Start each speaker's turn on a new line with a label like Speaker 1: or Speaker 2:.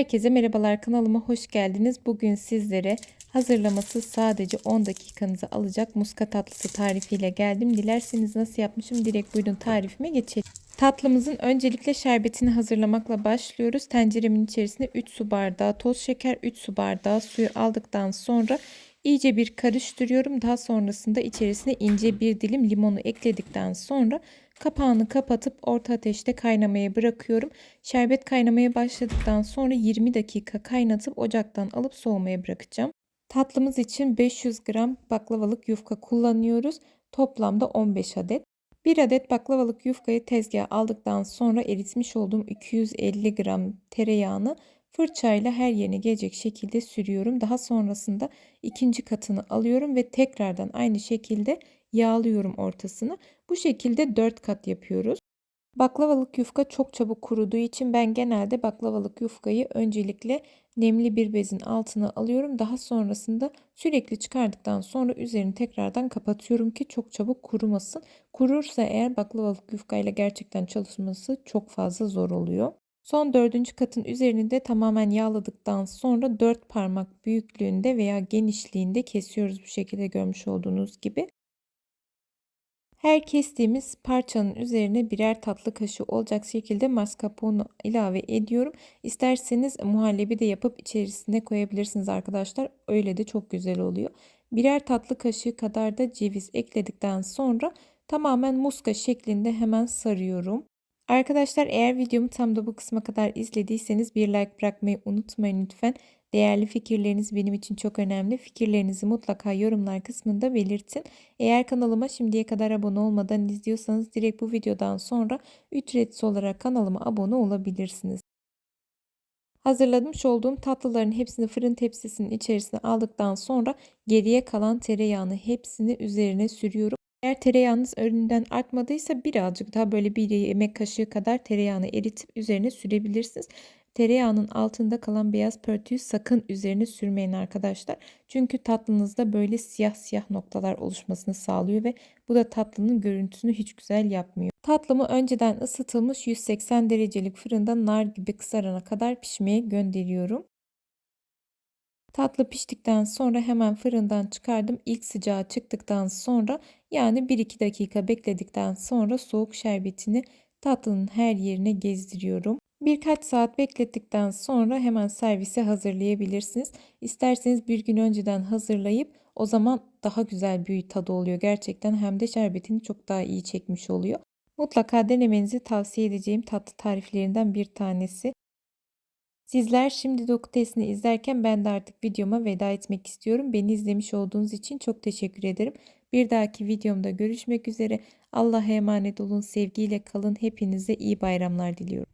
Speaker 1: Herkese merhabalar kanalıma hoş geldiniz. Bugün sizlere hazırlaması sadece 10 dakikanızı alacak muska tatlısı tarifiyle geldim. Dilerseniz nasıl yapmışım direkt buyurun tarifime geçelim. Tatlımızın öncelikle şerbetini hazırlamakla başlıyoruz. Tenceremin içerisine 3 su bardağı toz şeker, 3 su bardağı suyu aldıktan sonra iyice bir karıştırıyorum. Daha sonrasında içerisine ince bir dilim limonu ekledikten sonra Kapağını kapatıp orta ateşte kaynamaya bırakıyorum. Şerbet kaynamaya başladıktan sonra 20 dakika kaynatıp ocaktan alıp soğumaya bırakacağım. Tatlımız için 500 gram baklavalık yufka kullanıyoruz. Toplamda 15 adet. 1 adet baklavalık yufkayı tezgaha aldıktan sonra eritmiş olduğum 250 gram tereyağını fırçayla her yerine gelecek şekilde sürüyorum. Daha sonrasında ikinci katını alıyorum ve tekrardan aynı şekilde yağlıyorum ortasını. Bu şekilde 4 kat yapıyoruz. Baklavalık yufka çok çabuk kuruduğu için ben genelde baklavalık yufkayı öncelikle nemli bir bezin altına alıyorum. Daha sonrasında sürekli çıkardıktan sonra üzerini tekrardan kapatıyorum ki çok çabuk kurumasın. Kurursa eğer baklavalık yufkayla gerçekten çalışması çok fazla zor oluyor. Son dördüncü katın üzerini de tamamen yağladıktan sonra dört parmak büyüklüğünde veya genişliğinde kesiyoruz bu şekilde görmüş olduğunuz gibi. Her kestiğimiz parçanın üzerine birer tatlı kaşığı olacak şekilde mascarpone ilave ediyorum. İsterseniz muhallebi de yapıp içerisine koyabilirsiniz arkadaşlar. Öyle de çok güzel oluyor. Birer tatlı kaşığı kadar da ceviz ekledikten sonra tamamen muska şeklinde hemen sarıyorum. Arkadaşlar eğer videomu tam da bu kısma kadar izlediyseniz bir like bırakmayı unutmayın lütfen. Değerli fikirleriniz benim için çok önemli. Fikirlerinizi mutlaka yorumlar kısmında belirtin. Eğer kanalıma şimdiye kadar abone olmadan izliyorsanız direkt bu videodan sonra ücretsiz olarak kanalıma abone olabilirsiniz. Hazırlamış olduğum tatlıların hepsini fırın tepsisinin içerisine aldıktan sonra geriye kalan tereyağını hepsini üzerine sürüyorum. Eğer tereyağınız önünden artmadıysa birazcık daha böyle bir yemek kaşığı kadar tereyağını eritip üzerine sürebilirsiniz. Tereyağının altında kalan beyaz pörtüyü sakın üzerine sürmeyin arkadaşlar. Çünkü tatlınızda böyle siyah siyah noktalar oluşmasını sağlıyor ve bu da tatlının görüntüsünü hiç güzel yapmıyor. Tatlımı önceden ısıtılmış 180 derecelik fırında nar gibi kızarana kadar pişmeye gönderiyorum. Tatlı piştikten sonra hemen fırından çıkardım. İlk sıcağı çıktıktan sonra yani 1-2 dakika bekledikten sonra soğuk şerbetini tatlının her yerine gezdiriyorum. Birkaç saat beklettikten sonra hemen servise hazırlayabilirsiniz. İsterseniz bir gün önceden hazırlayıp o zaman daha güzel bir tadı oluyor gerçekten hem de şerbetini çok daha iyi çekmiş oluyor. Mutlaka denemenizi tavsiye edeceğim tatlı tariflerinden bir tanesi. Sizler şimdi doku testini izlerken ben de artık videoma veda etmek istiyorum. Beni izlemiş olduğunuz için çok teşekkür ederim. Bir dahaki videomda görüşmek üzere. Allah'a emanet olun. Sevgiyle kalın. Hepinize iyi bayramlar diliyorum.